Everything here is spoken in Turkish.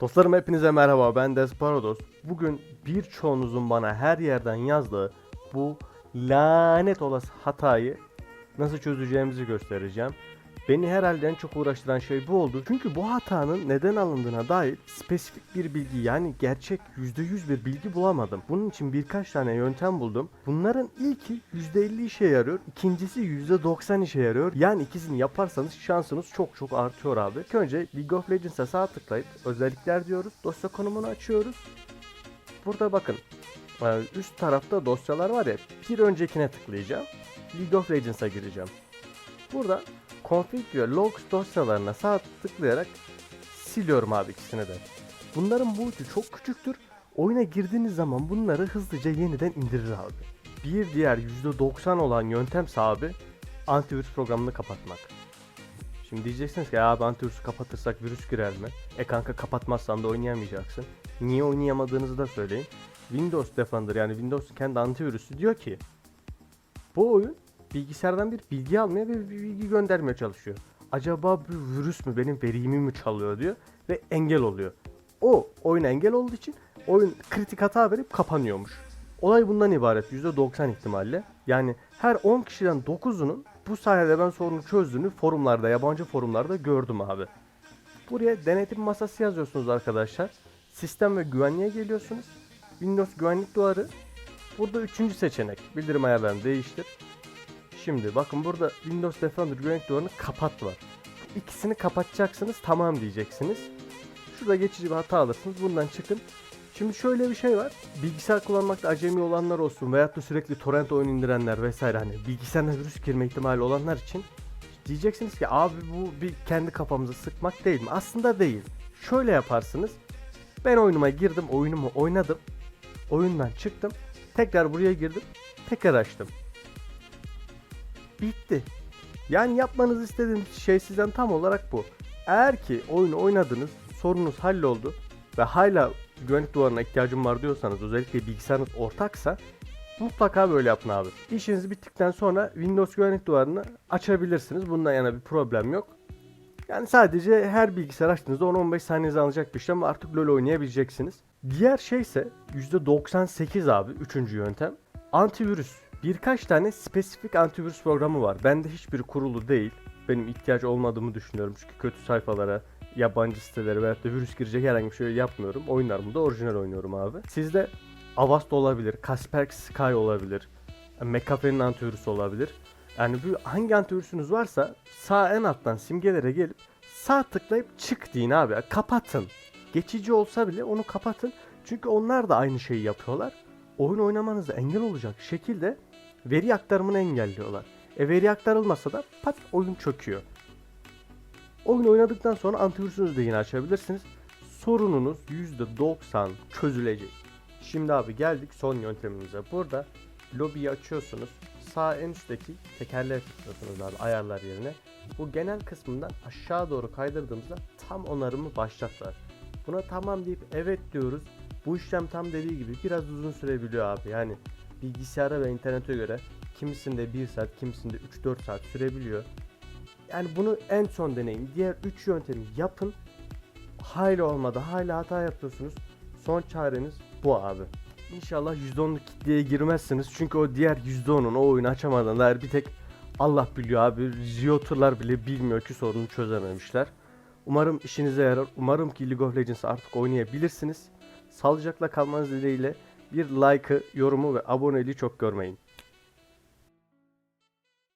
Dostlarım hepinize merhaba ben Desparados. Bugün birçoğunuzun bana her yerden yazdığı bu lanet olası hatayı nasıl çözeceğimizi göstereceğim. Beni herhalde en çok uğraştıran şey bu oldu. Çünkü bu hatanın neden alındığına dair spesifik bir bilgi yani gerçek %100 bir bilgi bulamadım. Bunun için birkaç tane yöntem buldum. Bunların ilki %50 işe yarıyor. ikincisi %90 işe yarıyor. Yani ikisini yaparsanız şansınız çok çok artıyor abi. İlk önce League of Legends'a sağ tıklayıp özellikler diyoruz. Dosya konumunu açıyoruz. Burada bakın e, üst tarafta dosyalar var ya bir öncekine tıklayacağım. League of Legends'a gireceğim. Burada config ve logs dosyalarına sağ tıklayarak siliyorum abi ikisini de. Bunların boyutu çok küçüktür. Oyuna girdiğiniz zaman bunları hızlıca yeniden indirir abi. Bir diğer %90 olan yöntemse abi antivirüs programını kapatmak. Şimdi diyeceksiniz ki abi antivirüsü kapatırsak virüs girer mi? E kanka kapatmazsan da oynayamayacaksın. Niye oynayamadığınızı da söyleyin. Windows Defender yani Windows'un kendi antivirüsü diyor ki bu oyun bilgisayardan bir bilgi almaya ve bir bilgi göndermeye çalışıyor. Acaba bu virüs mü benim verimi mi çalıyor diyor ve engel oluyor. O oyun engel olduğu için oyun kritik hata verip kapanıyormuş. Olay bundan ibaret %90 ihtimalle. Yani her 10 kişiden 9'unun bu sayede ben sorunu çözdüğünü forumlarda, yabancı forumlarda gördüm abi. Buraya denetim masası yazıyorsunuz arkadaşlar. Sistem ve güvenliğe geliyorsunuz. Windows güvenlik duvarı. Burada üçüncü seçenek. Bildirim ayarlarını değiştir. Şimdi bakın burada Windows Defender güvenlik duvarını kapat var. İkisini kapatacaksınız tamam diyeceksiniz. Şurada geçici bir hata alırsınız. Bundan çıkın. Şimdi şöyle bir şey var. Bilgisayar kullanmakta acemi olanlar olsun veyahut da sürekli torrent oyun indirenler vesaire hani bilgisayarına virüs girme ihtimali olanlar için diyeceksiniz ki abi bu bir kendi kafamıza sıkmak değil mi? Aslında değil. Şöyle yaparsınız. Ben oyunuma girdim, oyunumu oynadım. Oyundan çıktım. Tekrar buraya girdim. Tekrar açtım. Bitti. Yani yapmanızı istediğim şey sizden tam olarak bu. Eğer ki oyunu oynadınız, sorunuz halloldu ve hala güvenlik duvarına ihtiyacım var diyorsanız özellikle bilgisayarınız ortaksa mutlaka böyle yapın abi. İşiniz bittikten sonra Windows güvenlik duvarını açabilirsiniz. Bundan yana bir problem yok. Yani sadece her bilgisayar açtığınızda 10-15 saniyenizi alacak bir işlem artık LoL oynayabileceksiniz. Diğer şey ise %98 abi 3. yöntem. Antivirüs. Birkaç tane spesifik antivirüs programı var. Bende hiçbiri kurulu değil. Benim ihtiyaç olmadığımı düşünüyorum çünkü kötü sayfalara, yabancı sitelere veyahut da virüs girecek herhangi bir şey yapmıyorum. Oyunlarımı da orijinal oynuyorum abi. Sizde Avast olabilir, Kaspersky Sky olabilir, McAfee'nin antivirüsü olabilir. Yani bu hangi antivirüsünüz varsa sağ en alttan simgelere gelip sağ tıklayıp çık deyin abi. Kapatın. Geçici olsa bile onu kapatın. Çünkü onlar da aynı şeyi yapıyorlar. Oyun oynamanıza engel olacak şekilde veri aktarımını engelliyorlar. E veri aktarılmasa da pat oyun çöküyor. Oyun oynadıktan sonra antivirüsünüzü de yine açabilirsiniz. Sorununuz %90 çözülecek. Şimdi abi geldik son yöntemimize. Burada lobiyi açıyorsunuz. Sağ en üstteki tekerleğe tıklıyorsunuz abi ayarlar yerine. Bu genel kısmından aşağı doğru kaydırdığımızda tam onarımı başlatlar. Buna tamam deyip evet diyoruz. Bu işlem tam dediği gibi biraz uzun sürebiliyor abi. Yani bilgisayara ve internete göre kimisinde 1 saat, kimisinde 3-4 saat sürebiliyor. Yani bunu en son deneyin. Diğer 3 yöntemi yapın. Hala olmadı, hala hata yapıyorsunuz. Son çareniz bu abi. İnşallah %10'luk kitleye girmezsiniz. Çünkü o diğer %10'un o oyunu açamadan dair bir tek Allah biliyor abi. Rioter'lar bile bilmiyor ki sorunu çözememişler. Umarım işinize yarar. Umarım ki League of Legends artık oynayabilirsiniz. Sağlıcakla kalmanız dileğiyle bir like'ı, yorumu ve aboneliği çok görmeyin.